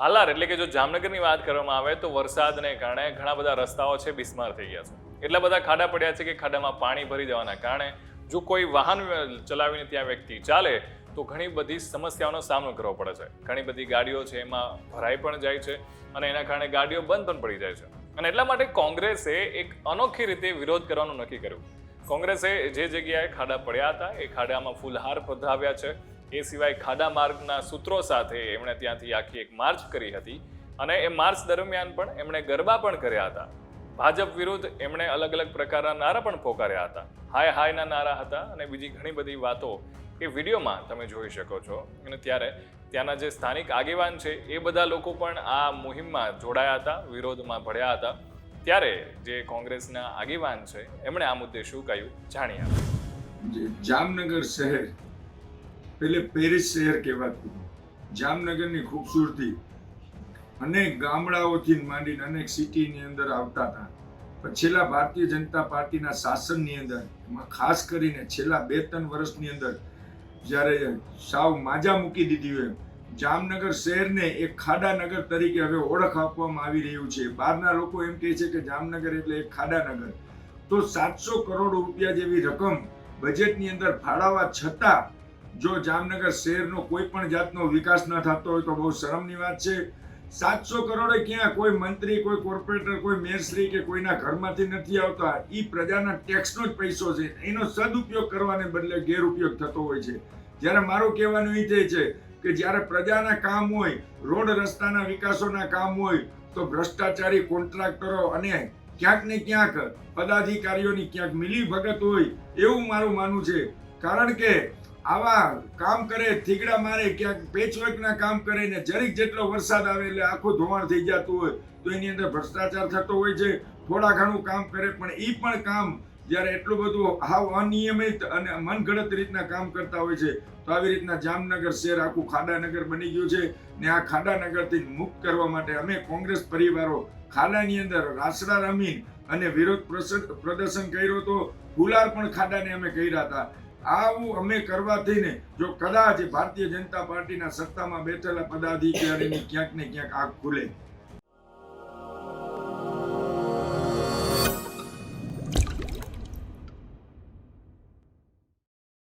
હાલાર એટલે કે જો જામનગરની વાત કરવામાં આવે તો વરસાદને કારણે ઘણા બધા રસ્તાઓ છે બિસ્માર થઈ ગયા છે. એટલા બધા ખાડા પડ્યા છે કે ખાડામાં પાણી ભરી જવાના કારણે જો કોઈ વાહન ચલાવીને ત્યાં વ્યક્તિ ચાલે તો ઘણી બધી સમસ્યાઓનો સામનો કરવો પડે છે. ઘણી બધી ગાડીઓ છે એમાં ભરાઈ પણ જાય છે અને એના કારણે ગાડીઓ બંધ પણ પડી જાય છે. અને એટલા માટે કોંગ્રેસે એક અનોખી રીતે વિરોધ કરવાનું નક્કી કર્યું. કોંગ્રેસે જે જગ્યાએ ખાડા પડ્યા હતા, એ ખાડામાં ફૂલહાર પધરાવ્યા છે. એ સિવાય ખાડા માર્ગના સૂત્રો સાથે એમણે ત્યાંથી આખી એક માર્ચ કરી હતી. અને એ માર્ચ દરમિયાન પણ એમણે ગરબા પણ કર્યા હતા. ભાજપ વિરુદ્ધ એમણે અલગ અલગ પ્રકારના નારા પણ પોકાર્યા હતા. હાય હાયના નારા હતા અને બીજી ઘણી બધી વાતો એ વિડીયોમાં તમે જોઈ શકો છો. અને ત્યારે ત્યાંના જે સ્થાનિક આગેવાન છે એ બધા લોકો પણ આ મુહિમમાં જોડાયા હતા, વિરોધમાં ભળ્યા હતા. ત્યારે જે કોંગ્રેસના આગેવાન છે, એમણે આ મુદ્દે શું કહ્યું? જાણ્યા જામનગર શહેર, પેલે પેરિસ શહેર કહેવાતું. જામનગરની ખૂબસૂરતી અનેક ગામડાઓથી માંડીને અનેક સિટીની અંદર આવતા હતા. પણ છેલ્લા ભારતીય જનતા પાર્ટીના શાસનની અંદર, એમાં ખાસ કરીને છેલ્લા બે ત્રણ વર્ષની અંદર, જ્યારે સાવ માજા મૂકી દીધી હોય જામનગર શહેરને એક ખાડાનગર તરીકે હવે ઓળખ આપવામાં આવી રહ્યું છે. બહારના લોકો એમ કહે છે કે જામનગર એટલે એક ખાડાનગર તો સાતસો કરોડ રૂપિયા જેવી રકમ બજેટની અંદર ફાળવવા છતાં, જો જામનગર શહેરનો કોઈ પણ જાતનો વિકાસ ન થતો હોય તો બહુ શરમની વાત છે. સાતસો કરોડે ક્યાં કોઈ મંત્રી, કોઈ કોર્પોરેટર, કોઈ મેયરશ્રી કે કોઈના ઘરમાંથી નથી આવતા એ પ્રજાના ટેક્સનો જ પૈસો છે. એનો સદુપયોગ કરવાને બદલે ગેરઉપયોગ થતો હોય છે. જ્યારે મારું કહેવાનું એ છે કે જ્યારે પ્રજાના કામ હોય, રોડ રસ્તાના વિકાસોના કામ હોય, તો ભ્રષ્ટાચારી કોન્ટ્રાક્ટરો અને ક્યાંક ને ક્યાંક પદાધિકારીઓની ક્યાંક મિલી ભગત હોય એવું મારું માનવું છે. કારણ કે આવા કામ કરે થીગડા મારે, ક્યાંક પેચવર્કના કામ કરે ને જરીક જેટલો વરસાદ આવે એટલે આખું ધોવાણ થઈ જતું હોય તો એની અંદર ભ્રષ્ટાચાર થતો હોય છે, થોડા ઘણું કામ કરે, પણ એ પણ કામ જ્યારે એટલું બધું હાવ અનિયમિત અને મનગળત રીતના કામ કરતા હોય છે, તો આવી રીતના જામનગર શહેર, આખું ખાડાનગર બની ગયું છે ને આ ખાડાનગરથી મુક્ત કરવા માટે અમે કોંગ્રેસ પરિવારો ખાડાની અંદર રાસડા રમી અને વિરોધ પ્રદર્શન કર્યો તો ગુલાર પણ ખાડાને અમે કર્યા હતા. આવું અમે કરવાથી ને જો કદાચ ભારતીય જનતા પાર્ટીના સત્તામાં બેઠેલા પદાધિકારીની ક્યાંક ને ક્યાંક આગ ખુલે.